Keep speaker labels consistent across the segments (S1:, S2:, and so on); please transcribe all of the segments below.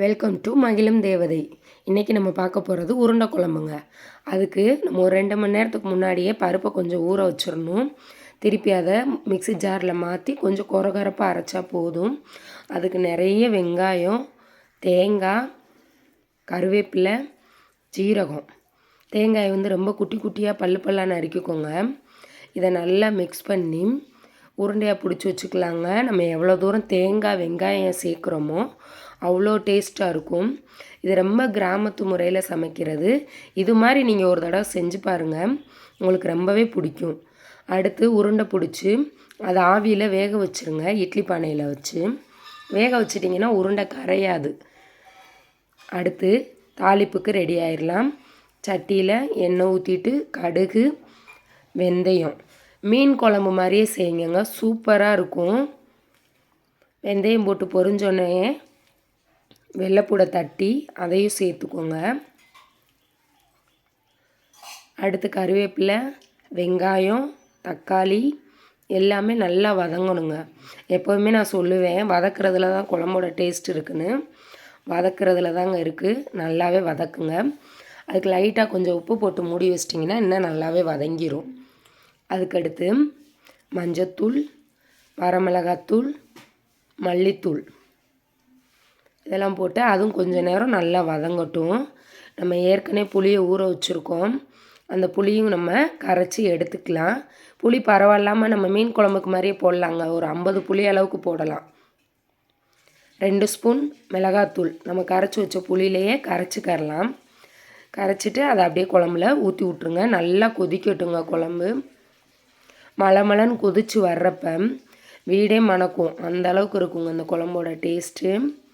S1: Welcome to மகிழும் தேவதை. இன்றைக்கி நம்ம பார்க்க போகிறது உருண்டை குழம்புங்க. அதுக்கு நம்ம ஒரு ரெண்டு மணி நேரத்துக்கு முன்னாடியே பருப்பை கொஞ்சம் ஊற வச்சிடணும். திருப்பி அதை மிக்சி ஜாரில் மாற்றி கொஞ்சம் குறகரப்பாக அரைச்சா போதும். அதுக்கு நிறைய வெங்காயம் தேங்காய் கருவேப்பிலை ஜீரகம் தேங்காய் வந்து ரொம்ப குட்டி குட்டியாக பல்லு பல்லாக நறுக்கிக்கோங்க. இதை நல்லா மிக்ஸ் பண்ணி உருண்டையாக பிடிச்சி வச்சுக்கலாங்க. நம்ம எவ்வளோ தூரம் தேங்காய் வெங்காயம் சேர்க்குறோமோ அவ்வளோ டேஸ்ட்டாக இருக்கும். இது ரொம்ப கிராமத்து முறையில் சமைக்கிறது. இது மாதிரி நீங்கள் ஒரு தடவை செஞ்சு பாருங்கள் உங்களுக்கு ரொம்பவே பிடிக்கும். அடுத்து உருண்டை பிடிச்சி அதை ஆவியில் வேக வச்சுருங்க. இட்லி பானையில் வச்சு. வேக வச்சிட்டிங்கன்னா உருண்டை கரையாது. அடுத்து தாளிப்புக்கு ரெடி ஆயிடலாம் சட்டியில் எண்ணெய் ஊற்றிட்டு கடுகு வெந்தயம். மீன் குழம்பு மாதிரியே செய்யுங்க. சூப்பராக இருக்கும். வெந்தயம் போட்டு பொறிஞ்சோன்னே வெள்ளைப்பூடை தட்டி அதையும் சேர்த்துக்கோங்க. அடுத்து கருவேப்பிலை வெங்காயம் தக்காளி எல்லாமே நல்லா வதங்கணுங்க. எப்போதுமே நான் சொல்லுவேன் வதக்கிறதுல தான் குழம்போட டேஸ்ட் இருக்குன்னு. வதக்கிறதுல தாங்க இருக்குது நல்லாவே வதக்குங்க. அதுக்கு லைட்டாக கொஞ்சம் உப்பு போட்டு மூடி வச்சிட்டிங்கன்னா இன்னும் நல்லாவே வதங்கிடும் அதுக்கடுத்து மஞ்சத்தூள் வரமிளகாத்தூள் மல்லித்தூள். இதெல்லாம் போட்டு அதுவும் கொஞ்சம் நேரம் நல்லா வதங்கட்டும். நம்ம ஏற்கனவே புளியை ஊற வச்சுருக்கோம். அந்த புளியும் நம்ம கரைச்சி எடுத்துக்கலாம். புளி பரவாயில்லாமல் நம்ம மீன் குழம்புக்கு மாதிரியே போடலாங்க. ஒரு ஐம்பது புளி அளவுக்கு போடலாம். ரெண்டு ஸ்பூன் மிளகாத்தூள். நம்ம கரைச்சி வச்ச புளியிலையே கரைச்சிக்கரலாம். கரைச்சிட்டு அதை அப்படியே குழம்புல ஊற்றி விட்ருங்க நல்லா கொதிக்கட்டுங்க குழம்பு. மலமலன்னு மலைன்னு கொதித்து வர்றப்ப வீடே மணக்கும். அந்த அளவுக்கு இருக்குங்க அந்த குழம்போட டேஸ்ட்டு.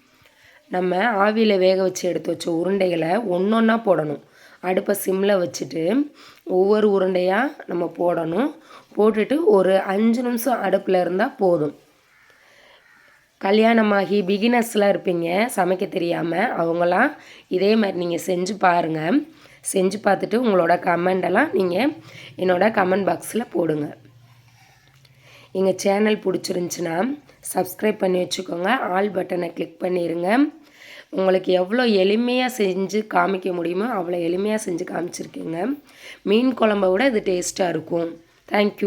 S1: நம்ம ஆவியில் வேக வச்சு எடுத்து வச்ச உருண்டைகளை ஒன்று ஒன்றா போடணும். அடுப்பை சிம்மில் வச்சுட்டு ஒவ்வொரு உருண்டையாக நம்ம போடணும். போட்டுட்டு ஒரு அஞ்சு நிமிஷம் அடுப்பில் இருந்தால் போதும். கல்யாணமாகி பிகினர்ஸ்லாம் இருப்பீங்க சமைக்க தெரியாமல் அவங்களாம் இதே மாதிரி நீங்கள் செஞ்சு பாருங்கள் செஞ்சு பார்த்துட்டு உங்களோட கமெண்டெல்லாம் நீங்கள் என்னோடய கமெண்ட் பாக்ஸில் போடுங்க. எங்கள் சேனல் பிடிச்சிருந்துச்சின்னா சப்ஸ்கிரைப் பண்ணி வச்சுக்கோங்க. ஆல் பட்டனை கிளிக் பண்ணிடுங்க உங்களுக்கு எவ்வளோ எளிமையாக செஞ்சு காமிக்க முடியுமோ அவ்வளோ எளிமையாக செஞ்சு காமிச்சிருக்கீங்க. மீன் குழம்ப விட இது டேஸ்ட்டாக இருக்கும். தேங்க்யூ